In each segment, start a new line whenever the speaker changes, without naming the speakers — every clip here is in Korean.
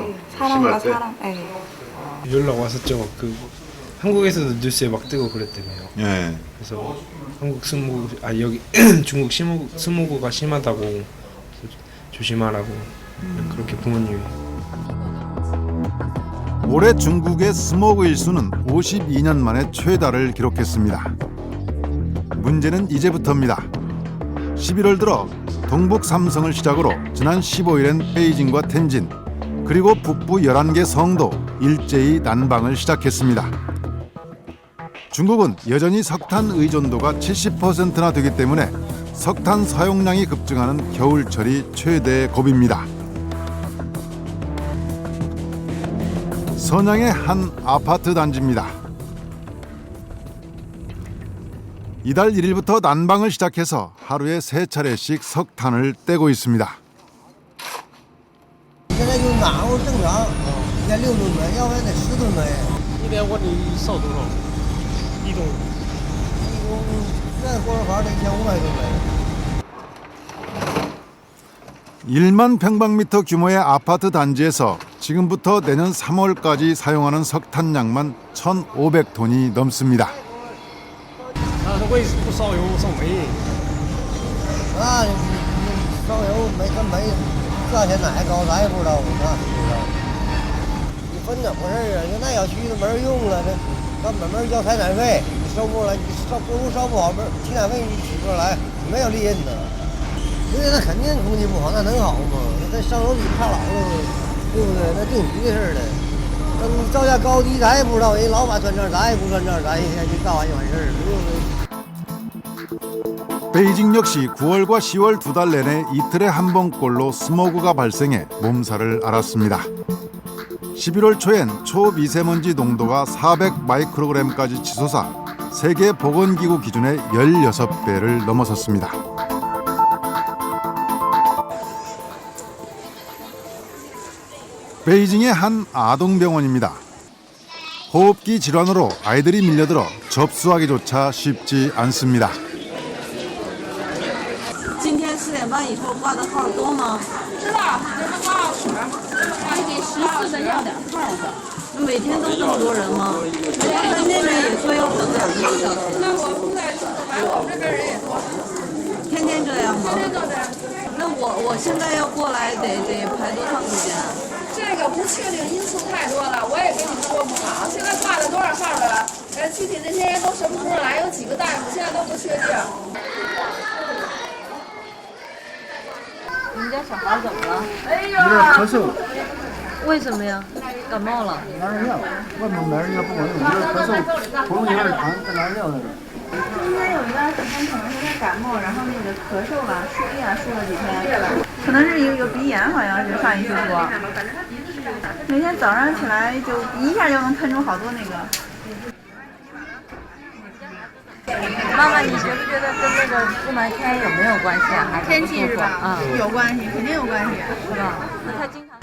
왔어.
사람과
심할 때?
사람. 네.
연락 왔었죠. 그 한국에서도 뉴스에 막 뜨고 그랬대요.
예.
그래서 한국 스모그 아 여기 중국 스모그, 스모그가 심하다고 그래서 조심하라고 그렇게 부모님이
올해 중국의 스모그 일수는 52년 만에 최다를 기록했습니다. 문제는 이제부터입니다. 11월 들어 동북 삼성을 시작으로 지난 15일엔 베이징과 텐진 그리고 북부 11개 성도 일제히 난방을 시작했습니다. 중국은 여전히 석탄 의존도가 70%나 되기 때문에 석탄 사용량이 급증하는 겨울철이 최대 고비입니다. 선양의 한 아파트 단지입니다. 이달 1일부터 난방을 시작해서 하루에 세 차례씩 석탄을 떼고 있습니다.
现在就暖和正常，一天六吨煤，要不然得十吨煤。
一天我得烧多少？一桶。
一共现在锅炉房得一千五百吨煤。
1만 평방미터 규모의 아파트 단지에서 지금부터 내년 3월까지 사용하는 석탄량만 1,500톤이 넘습니다.
他
价钱哪个高，咱也不知道，那不知道。你分怎么回事啊？现在小区都没人用了，这根本没人交采暖费，你收不过来，你烧锅炉烧不好，没人提暖费你取不过来，没有利润的。对那肯定空气不好，那能好吗？那上楼底怕老了，对不对？那定局的事儿的。那造价高低咱也不知道，人老板算账，咱也不算账，咱一天就干完就完事儿了，对不对？
베이징 역시 9월과 10월 두 달 내내 이틀에 한 번꼴로 스모그가 발생해 몸살을 앓았습니다. 11월 초엔 초미세먼지 농도가 400 마이크로그램까지 치솟아 세계 보건기구 기준의 16배를 넘어섰습니다. 베이징의 한 아동병원입니다. 호흡기 질환으로 아이들이 밀려들어 접수하기조차 쉽지 않습니다.
四点半以后挂的号多吗？知道，那个挂号室，还给十四的要点号的。每天都这么多人吗？那那边也说要等两个小时。那我不在这反正我们这边人也多。天天这样吗？天天都这样。那我我现在要过来得得排多长时间啊？
这个不确定因素太多了，我也跟你说不好。现在挂了多少号了？呃，具体那些人都什么时候来，有几个大夫，现在都不确定。
你们家小孩怎么了？
有点咳嗽，
为什么呀？感冒了？
拿人药，外面买人药不管用，有点咳嗽，喉咙有点疼，再拿药那个。
今天有一段时间可能是他感冒，然后那个咳嗽吧，输液啊输了几天，可能是有有鼻炎，好像是上一次说。每天早上起来就一下就能喷出好多那个。
妈妈，你觉不觉得跟那个雾霾天有没有关系啊？还是
天气是吧？
啊，
有关系，肯定有关系。
是吧？那他经常。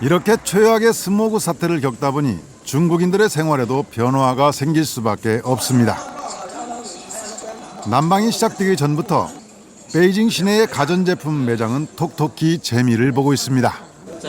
이렇게 최악의 스모그 사태를 겪다 보니 중국인들의 생활에도 변화가 생길 수밖에 없습니다. 난방이 시작되기 전부터 베이징 시내의 가전제품 매장은 톡톡히 재미를 보고 있습니다.
这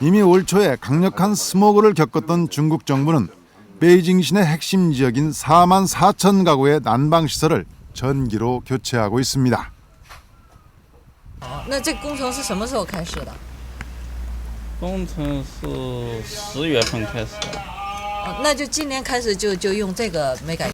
이미 올 초에 강력한 스모그를 겪었던 중국 정부는 베이징 시내 핵심 지역인 4만 4천 가구의 난방 시설을 전기로 교체하고 있습니다.
那这工程是什么时候开始的？
工程是十月份开始的。
哦，那就今年开始就就用这个煤改。